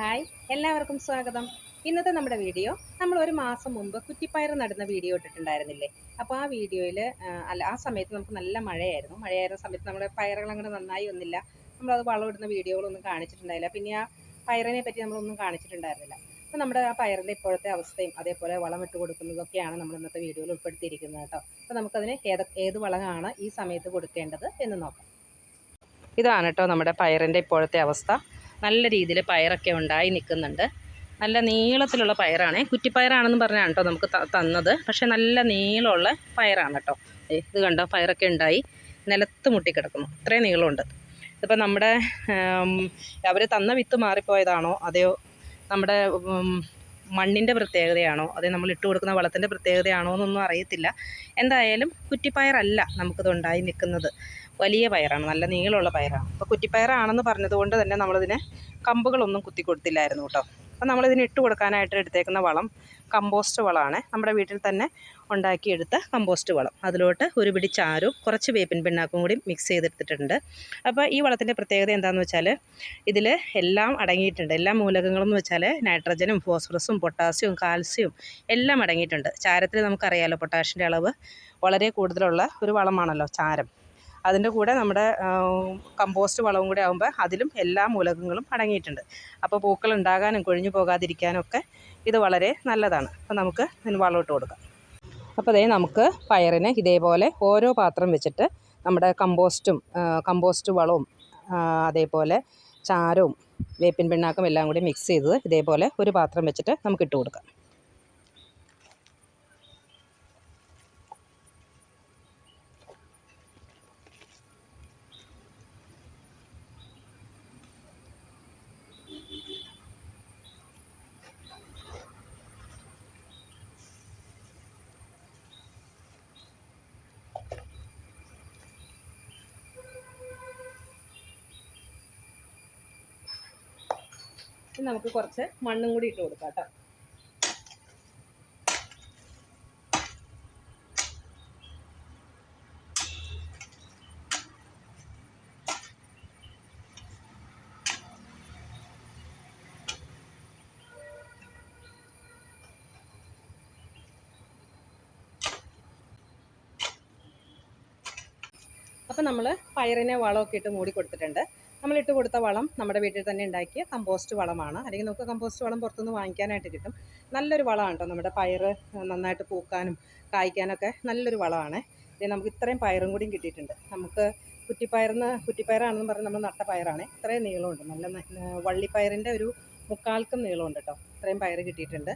Hi എല്ലാവർക്കും സ്വാഗതം. ഇന്നത്തെ നമ്മുടെ വീഡിയോ നമ്മൾ ഒരു മാസം മുമ്പ് കുറ്റിപ്പയർ നടുന്ന വീഡിയോ ഇട്ടിട്ടുണ്ടായിരുന്നില്ലേ? അപ്പോൾ ആ വീഡിയോയിൽ അല്ല ആ സമയത്ത് നമുക്ക് നല്ല മഴയായിരുന്നു. മഴയായിരുന്ന സമയത്ത് നമ്മുടെ പയറുകൾ അങ്ങനെ നന്നായി ഒന്നില്ല. നമ്മളത് വളമിടുന്ന വീഡിയോകളൊന്നും കാണിച്ചിട്ടുണ്ടായില്ല. പിന്നെ ആ പയറിനെ പറ്റി നമ്മളൊന്നും കാണിച്ചിട്ടുണ്ടായിരുന്നില്ല. അപ്പോൾ നമ്മുടെ ആ പയറിന്റെ ഇപ്പോഴത്തെ അവസ്ഥയും അതേപോലെ വളം ഇട്ട് കൊടുക്കുന്നതൊക്കെയാണ് നമ്മൾ ഇന്നത്തെ വീഡിയോയിൽ ഉൾപ്പെടുത്തിയിരിക്കുന്നത് കേട്ടോ. അപ്പോൾ നമുക്കതിന് ഏത് ഏത് വളമാണ് ഈ സമയത്ത് കൊടുക്കേണ്ടത് എന്ന് നോക്കാം. ഇതാണ് കേട്ടോ നമ്മുടെ പയറിന്റെ ഇപ്പോഴത്തെ അവസ്ഥ. നല്ല രീതിയിൽ പയറൊക്കെ ഉണ്ടായി നിൽക്കുന്നുണ്ട്. നല്ല നീളത്തിലുള്ള പയറാണേ. കുറ്റിപ്പയറാണെന്ന് പറഞ്ഞാണ് കേട്ടോ നമുക്ക് തന്നത്. പക്ഷേ നല്ല നീളമുള്ള പയറാണ് കേട്ടോ. ഇത് കണ്ടോ? പയറൊക്കെ ഉണ്ടായി. നിലത്ത് മുട്ടിക്കിടക്കുന്നു. ഇത്രയും നീളമുണ്ട്. ഇതിപ്പോൾ നമ്മുടെ അവർ തന്ന വിത്ത് മാറിപ്പോയതാണോ? അതെയോ നമ്മുടെ മണ്ണിന്റെ പ്രത്യേകതയാണോ? അതേ നമ്മൾ ഇട്ട് കൊടുക്കുന്ന വളത്തിന്റെ പ്രത്യേകതയാണോ എന്നൊന്നും അറിയത്തില്ല. എന്തായാലും കുറ്റിപ്പയറല്ല നമുക്കിത് ഉണ്ടായി നിൽക്കുന്നത്. വലിയ പയറാണ് നല്ല നീളമുള്ള പയറാണ്. അപ്പോൾ കുറ്റിപ്പയറാണെന്ന് പറഞ്ഞതുകൊണ്ട് തന്നെ നമ്മളിതിനെ കമ്പുകളൊന്നും കുത്തി കൊടുത്തില്ലായിരുന്നു കേട്ടോ. അപ്പോൾ നമ്മളിതിന് ഇട്ട് കൊടുക്കാനായിട്ട് എടുത്തേക്കുന്ന വളം കമ്പോസ്റ്റ് വളമാണ്. നമ്മുടെ വീട്ടിൽ തന്നെ ഉണ്ടാക്കിയെടുത്ത കമ്പോസ്റ്റ് വളം. അതിലോട്ട് ഒരു പിടി ചാരും കുറച്ച് വേപ്പിൻ പിണ്ണാക്കും കൂടി മിക്സ് ചെയ്തെടുത്തിട്ടുണ്ട്. അപ്പോൾ ഈ വളത്തിന്റെ പ്രത്യേകത എന്താണെന്ന് വെച്ചാൽ ഇതിൽ എല്ലാം അടങ്ങിയിട്ടുണ്ട്. എല്ലാ മൂലകങ്ങളെന്ന് വെച്ചാൽ നൈട്രജനും ഫോസ്ഫറസും പൊട്ടാസ്യവും കാൽസ്യവും എല്ലാം അടങ്ങിയിട്ടുണ്ട്. ചാരത്തിൽ നമുക്കറിയാലോ പൊട്ടാഷിന്റെ അളവ് വളരെ കൂടുതലുള്ള ഒരു വളമാണല്ലോ ചാരം. അതിന്റെ കൂടെ നമ്മുടെ കമ്പോസ്റ്റ് വളവും കൂടെ ആകുമ്പോൾ അതിലും എല്ലാ മൂലകങ്ങളും അടങ്ങിയിട്ടുണ്ട്. അപ്പോൾ പൂക്കൾ ഉണ്ടാകാനും കൊഴിഞ്ഞു പോകാതിരിക്കാനും ഒക്കെ ഇത് വളരെ നല്ലതാണ്. അപ്പോൾ നമുക്ക് ഇതിന് വളമിട്ട് കൊടുക്കാം. അപ്പോൾ അതേ നമുക്ക് പയറിന് ഇതേപോലെ ഓരോ പാത്രം വെച്ചിട്ട് നമ്മുടെ കമ്പോസ്റ്റും കമ്പോസ്റ്റ് വളവും അതേപോലെ ചാരവും വേപ്പിൻ പിണ്ണാക്കും എല്ലാം കൂടി മിക്സ് ചെയ്തത് ഇതേപോലെ ഒരു പാത്രം വെച്ചിട്ട് നമുക്ക് ഇട്ട് കൊടുക്കാം. ഇനി നമുക്ക് കുറച്ച് മണ്ണും കൂടി ഇട്ട് കൊടുക്കാം കേട്ടോ. അപ്പോൾ നമ്മൾ പയറിനെ വളമൊക്കെ ഇട്ട് മൂടി കൊടുത്തിട്ടുണ്ട്. നമ്മൾ ഇട്ട് കൊടുത്ത വളം നമ്മുടെ വീട്ടിൽ തന്നെ ഉണ്ടാക്കിയ കമ്പോസ്റ്റ് വളമാണ്. അല്ലെങ്കിൽ നമുക്ക് കമ്പോസ്റ്റ് വളം പുറത്തുനിന്ന് വാങ്ങിക്കാനായിട്ട് കിട്ടും. നല്ലൊരു വളമാണ് കേട്ടോ നമ്മുടെ പയറ് നന്നായിട്ട് പൂക്കാനും കായ്ക്കാനൊക്കെ നല്ലൊരു വളമാണ്. ഇത് നമുക്ക് ഇത്രയും പയറും കൂടിയും കിട്ടിയിട്ടുണ്ട്. നമുക്ക് കുറ്റിപ്പയർന്ന് കുറ്റിപ്പയറാണെന്ന് പറഞ്ഞ് നമ്മൾ നട്ട പയറാണ്. ഇത്രയും നീളമുണ്ട്. നല്ല വള്ളിപ്പയറിന്റെ ഒരു മുക്കാൽക്കും നീളമുണ്ട് കേട്ടോ ഇത്രയും പയർ കിട്ടിയിട്ടുണ്ട്.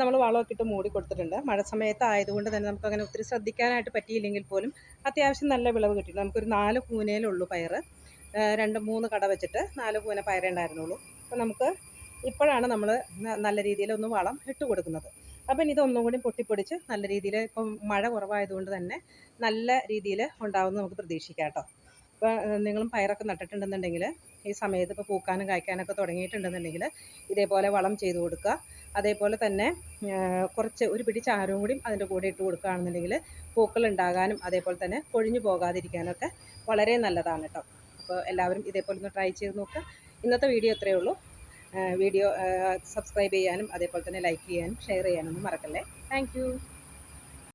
നമ്മൾ വളമൊക്കെ ഇട്ട് മൂടി കൊടുത്തിട്ടുണ്ട്. മഴ സമയത്ത് ആയതുകൊണ്ട് തന്നെ നമുക്ക് അങ്ങനെ ഒത്തിരി ശ്രദ്ധിക്കാനായിട്ട് പറ്റിയില്ലെങ്കിൽ പോലും അത്യാവശ്യം നല്ല വിളവ് കിട്ടിയിട്ടുണ്ട്. നമുക്കൊരു നാല് കൂനയിലുള്ളൂ പയർ രണ്ട് മൂന്ന് കട വെച്ചിട്ട് നാല് പൂന പയറേണ്ടായിരുന്നുള്ളൂ അപ്പോൾ നമുക്ക് ഇപ്പോഴാണ് നമ്മൾ നല്ല രീതിയിൽ ഒന്ന് വളം ഇട്ട് കൊടുക്കുന്നത്. അപ്പം ഇതൊന്നും കൂടി പൊട്ടിപ്പൊടിച്ച് നല്ല രീതിയിൽ ഇപ്പം മഴ കുറവായതുകൊണ്ട് തന്നെ നല്ല രീതിയിൽ ഉണ്ടാവുമെന്ന് നമുക്ക് പ്രതീക്ഷിക്കാം കേട്ടോ. അപ്പോൾ നിങ്ങളും പയറൊക്കെ നട്ടിട്ടുണ്ടെന്നുണ്ടെങ്കിൽ ഈ സമയത്ത് ഇപ്പോൾ പൂക്കാനും കായ്ക്കാനൊക്കെ തുടങ്ങിയിട്ടുണ്ടെന്നുണ്ടെങ്കിൽ ഇതേപോലെ വളം ചെയ്ത് കൊടുക്കുക. അതേപോലെ തന്നെ കുറച്ച് ഒരു പിടി ചാരവും കൂടി അതിന്റെ കൂടെ ഇട്ട് കൊടുക്കുകയാണെന്നുണ്ടെങ്കിൽ പൂക്കൾ ഉണ്ടാകാനും അതേപോലെ തന്നെ കൊഴിഞ്ഞു പോകാതിരിക്കാനൊക്കെ വളരെ നല്ലതാണ് കേട്ടോ. അപ്പോൾ എല്ലാവരും ഇതേപോലെ ഒന്ന് ട്രൈ ചെയ്ത് നോക്കുക ഇന്നത്തെ വീഡിയോ ഇത്രയേ ഉള്ളൂ. വീഡിയോ സബ്സ്ക്രൈബ് ചെയ്യാനും അതേപോലെ തന്നെ ലൈക്ക് ചെയ്യാനും ഷെയർ ചെയ്യാനൊന്നും മറക്കല്ലേ. താങ്ക്